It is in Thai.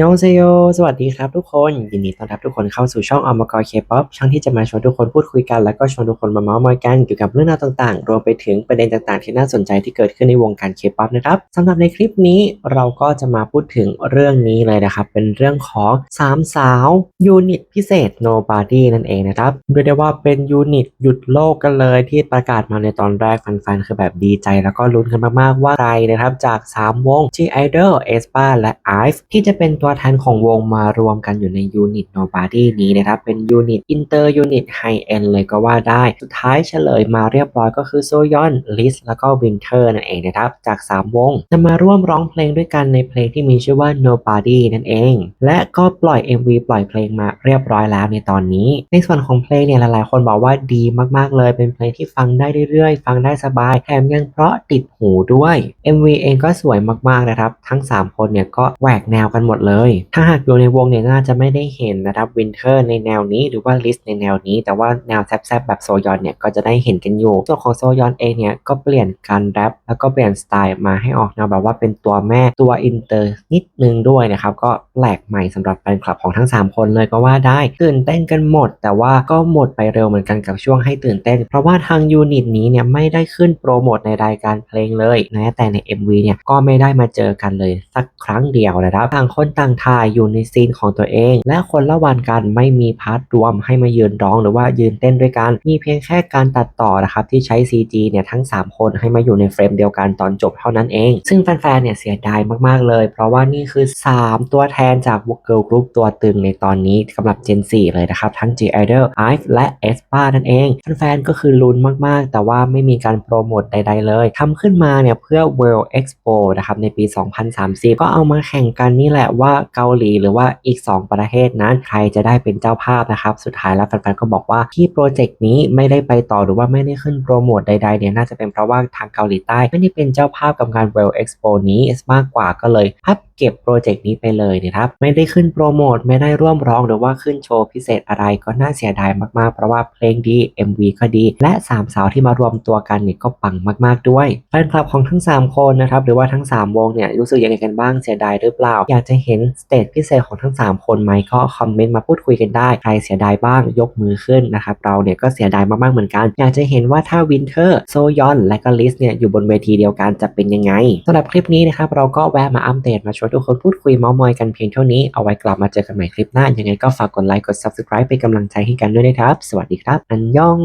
ยองเซโย สวัสดีครับทุกคน ยินดีต้อนรับทุกคนเข้าสู่ช่องอมกรเคป๊อปช่องที่จะมาชวนทุกคนพูดคุยกัน แล้วก็ชวนทุกคนมาเมาส์มอยกันเกี่ยวกับเรื่องราวต่างๆ รวมไปถึงประเด็นต่างๆ ที่น่าสนใจที่เกิดขึ้นในวงการเคป๊อปนะครับสำหรับในคลิปนี้เราก็จะมาพูดถึงเรื่องนี้เลยนะครับ เป็นเรื่องของสามสาวยูนิตพิเศษ Nobody นั่นเองนะครับเรียกได้ว่าเป็นยูนิตหยุดโลกกันเลยที่ประกาศมาในตอนแรกแฟนๆคือแบบดีใจ แล้วก็ลุ้นกันมากๆว่าใครนะครับจาก 3 วง G Idol aespa และ IVE ที่จะเป็นตัวแทนของวงมารวมกันอยู่ในยูนิต Nobody นี้นะครับ เป็นยูนิตอินเตอร์ยูนิตไฮเอ็นเลยก็ว่าได้ สุดท้ายเฉลยมาเรียบร้อยก็คือโซยอนลิสแล้วก็วินเทอร์นั่นเองนะครับ จาก 3 วง จะมาร่วมร้องเพลงด้วยกันในเพลงที่มีชื่อว่า Nobody นั่นเอง และก็ปล่อย MV ปล่อยเพลงมาเรียบร้อยแล้วในตอนนี้ ในส่วนของเพลงเนี่ยหลายๆ คนบอกว่าดีมากๆเลยเป็นเพลงที่ฟังได้เรื่อยๆ ฟังได้สบายแถมยังเพราะติดหูด้วย MV เองก็สวยมากๆนะครับ ทั้ง 3 คนเนี่ยก็แหวกแนวกันหมดเลยถ้าหากอยู่ในวงเนี่ยน่าจะไม่ได้เห็นนะครับวินเทอร์ในแนวนี้หรือว่าลิสในแนวนี้ แต่ว่าแนวแซบๆแบบโซยอนเนี่ยก็จะได้เห็นกันอยู่ ส่วนของโซยอนเองเนี่ยก็เปลี่ยนการแรปแล้วก็เปลี่ยนสไตล์มาให้ออกแนวแบบว่าเป็นตัวแม่ตัวอินเตอร์นิดนึงด้วยนะครับก็แปลกใหม่สำหรับแฟนคลับของทั้ง 3 คนเลยก็ว่าได้ตื่นเต้นกันหมด แต่ว่าก็หมดไปเร็วเหมือนกันกับช่วงให้ตื่นเต้น เพราะว่าทางยูนิตนี้เนี่ยไม่ได้ขึ้นโปรโมทในรายการเพลงเลยแม้แต่ใน MV เนี่ยก็ไม่ได้มาเจอกันเลยสักครั้งเดียวนะครับต่างคนต่างถ่ายอยู่ในซีนของตัวเอง และคนละวันกันไม่มีพาร์ทรวมให้มายืนร้องหรือว่ายืนเต้นด้วยกัน มีเพียงแค่การตัดต่อนะครับที่ใช้ CG เนี่ยทั้ง 3 คนให้มาอยู่ในเฟรมเดียวกันตอนจบเท่านั้นเอง ซึ่งแฟนๆเนี่ยเสียดายมากๆเลย เพราะว่านี่คือ 3 ตัวแทนจากวงเกิร์ลกรุ๊ปตัวตึงในตอนนี้สำหรับ Gen 4 เลยนะครับ ทั้ง G Idol IVE และ e s p a นั่นเอง แฟนๆก็คือลุ้นมากๆ แต่ว่าไม่มีการโปรโมทใด ๆ เลยทำขึ้นมาเนี่ยเพื่อ World Expo นะครับในปี 2030 ก็เอามาแข่งกันนี่แหละวว่าเกาหลีหรือว่าอีก 2 ประเทศนั้นใครจะได้เป็นเจ้าภาพนะครับสุดท้ายแล้วแฟนๆก็บอกว่าที่โปรเจกต์นี้ไม่ได้ไปต่อหรือว่าไม่ได้ขึ้นโปรโมทใดๆเนี่ยน่าจะเป็นเพราะว่าทางเกาหลีใต้ไม่ได้เป็นเจ้าภาพกับงาน World Expo นี้มากกว่าก็เลยพับเก็บโปรเจกต์นี้ไปเลยนะครับไม่ได้ขึ้นโปรโมทไม่ได้ร่วมร้องหรือว่าขึ้นโชว์พิเศษอะไรก็น่าเสียดายมากๆ เพราะว่าเพลงดี MV ก็ดี และ 3 สาวที่มารวมตัวกันเนี่ยก็ปังมากๆด้วยแฟนคลับของทั้ง 3 คนนะครับหรือว่าทั้ง 3 วงเนี่ยรู้สึกยังไงกันบ้างเสียดายหรือเปล่า อยากจะเห็นสเตจพิเศษของทั้ง 3 คนไหมก็คอมเมนต์มาพูดคุยกันได้ใครเสียดายบ้างยกมือขึ้นนะครับเราเนี่ยก็เสียดายมากๆเหมือนกัน อยากจะเห็นว่าถ้าวินเทอร์โซยอนและก็ลิสเนี่ยอยู่บนเวทีเดียวกันจะเป็นยังไงสำหรับคลิปนี้นะครับเราก็แวะมาอัปเดตมาชวนทุกคนพูดคุยเมาส์มอยกันเพียงเท่านี้ เอาไว้กลับมาเจอกันใหม่คลิปหน้า ยังไงก็ฝากกดไลค์ กด subscribe เป็นกำลังใจให้กันด้วยนะครับ สวัสดีครับ อันยอง